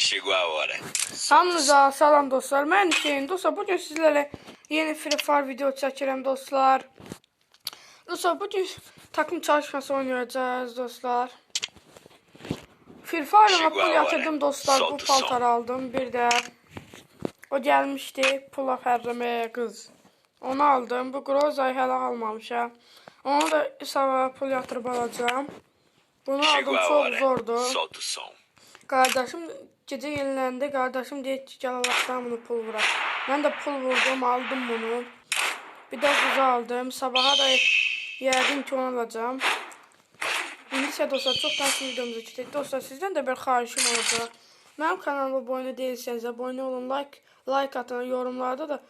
Chegou a hora. Hamınıza salam dostlar. Mən Hüseyin. Dostlar bugün sizlərlə yeni Free Fire video çəkirəm dostlar. Dostlar bugün takım çalışması oynayacağız dostlar. Free Fire'ıma pul yatırdım dostlar. Bu paltar aldım. Bir de o gelmişti pula fərləməyə qız. Onu aldım. Bu Groza'yı hələ almamışam. Onu da sabah pul yatırıb alacağım. Bunu aldım. hora. zordu. Solta yeniləndə qardaşım deyir ki, gəl Allahdan bunu pul vuraq. Mən də pul vurdum, aldım bunu. Bir də quzu aldım. Sabaha da yəqin ki, onu alacağım. İndi isə dostlar, çox tanışın videomuza keçək. Dostlar, sizdən də bir xahişim olacaq. Mənim kanalıma abunə deyilsəniz, abunə olun, like, like atın, yorumlarda da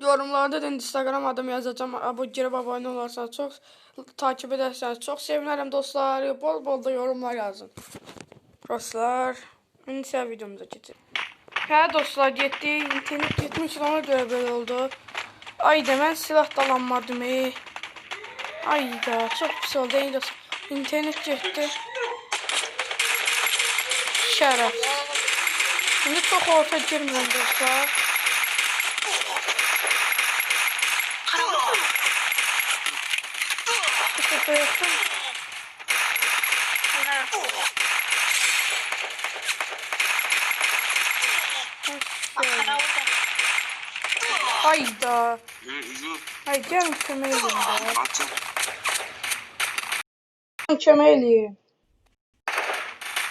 yorumlarda da Instagram adım yazacağım. Bu girib abunə olarsanız çox takip edərsəniz çox sevinərəm dostlar. Bol bol da yorumlar yazın. Dostlar, indi isə videomuza keçelim. Hə dostlar, getdi. İnternet getmiş ona görə belə oldu. Ay da mən silah dalanmadım. Ey. Ay da çox pis oldu. Ey dostlar. İnternet getdi. Şərəf. İndi çox orta girmirəm dostlar. Bu sefer Hayda. Ay gel kömeği be. Kömeği.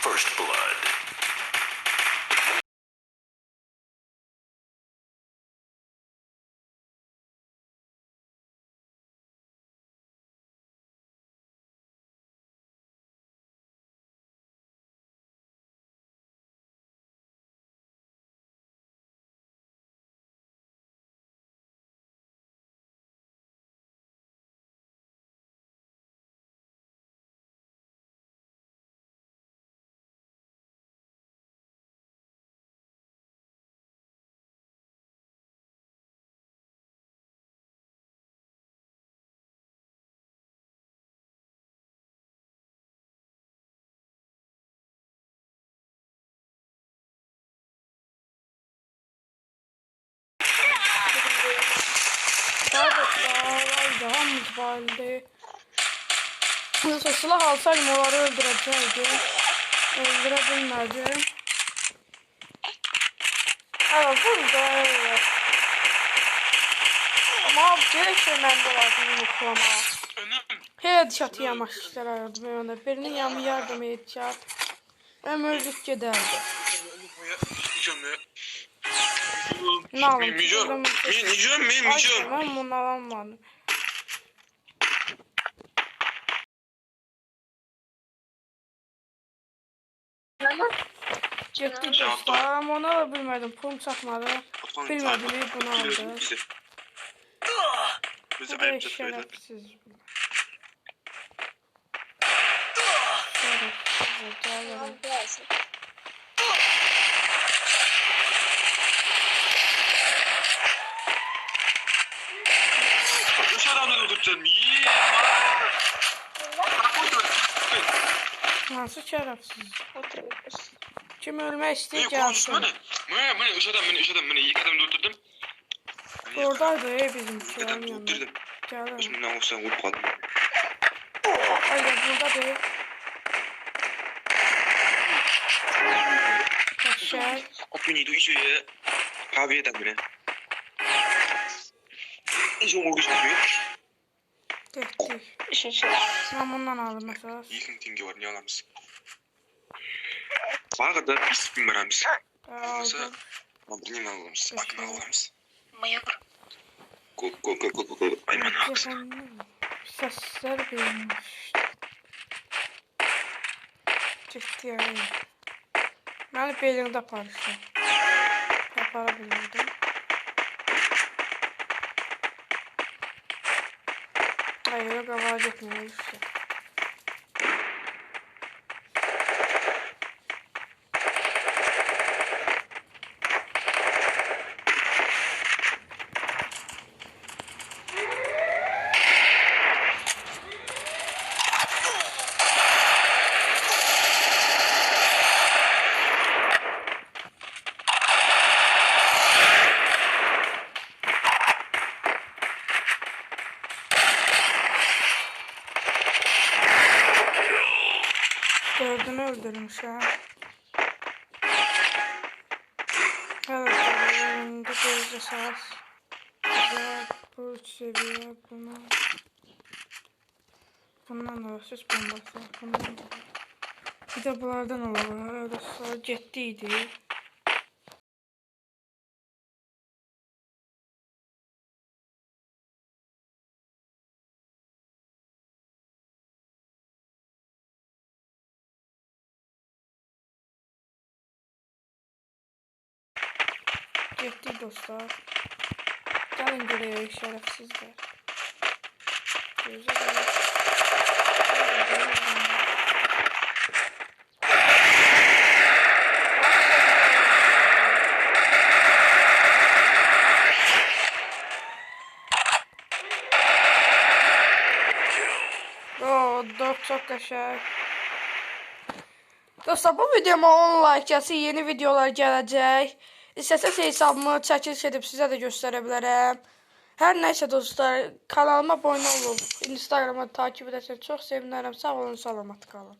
First blood. Ay daha mızbalde. Yoksa silah alsaydım onları öldürecektim. Öldürebilmedim. Evet burada evet. Ama gerekse məndə lazım yoxlama. Headshot yamaçlar aradım önə. Birinin yamı yardım headshot. Ömürlük gedərdi. Ne alayım? Milyon. Milyon mi? Ay, Milyon. ben bunu alamadım. Dostlar, amma onu ala bilmədim. Pulum çatmadı. Bilmədim, iyi bunu aldı. Bizi Bu da ayıp tutmaydı. şərəfsiz. Öldürteceğim. Yiğit. Hansı şərəfsiz? Kim ölmək Ne istəyir konuşma ne? gəlsin. Mene mene üç adam mene üç adam mene ilk adamı öldürdüm. Oradaydı ey bizim şuranın adamı yanında. öldürdüm. Gəlirim. Bismillah olsan vurup kaldım. Ay ya buradadır. Kaçar. Opiniyi du işe. Kahve eden mene. İş Tek tek. İşin içinde. Ben bundan aldım mesela. İlkin tingi var niye alamaz? Bana kadar bir spin veremez. Almasa Mabrinin alamaz. Aklına alamaz. Mayor. Kol kol kol kol kol. Ayman haksın. Sesler duymuş. Çıktı yani. Ben de belirde parçası. Yaparabilirdim. Bilirdim. Hayır, qabağa getmiyor işte. Dördünü öldürmüşəm. Evet, önünde göz esas. Güzel, bu seviye, bunu. Bundan da süs bombası, bundan da. Bir de bunlardan alalım. Öyle sonra gettiydi. Getdik dostlar. Gözə gəlin. Oo, dört çok qəşəng. Dostlar bu videoma 10 like gəlsə yeni videolar gələcək. İstəsəz hesabımı çəkiliş edib sizə də göstərə bilərəm. Hər nəysə dostlar, kanalıma abunə olub, Instagrama takip edərsəz çox sevinərəm. Sağ olun, salamat qalın.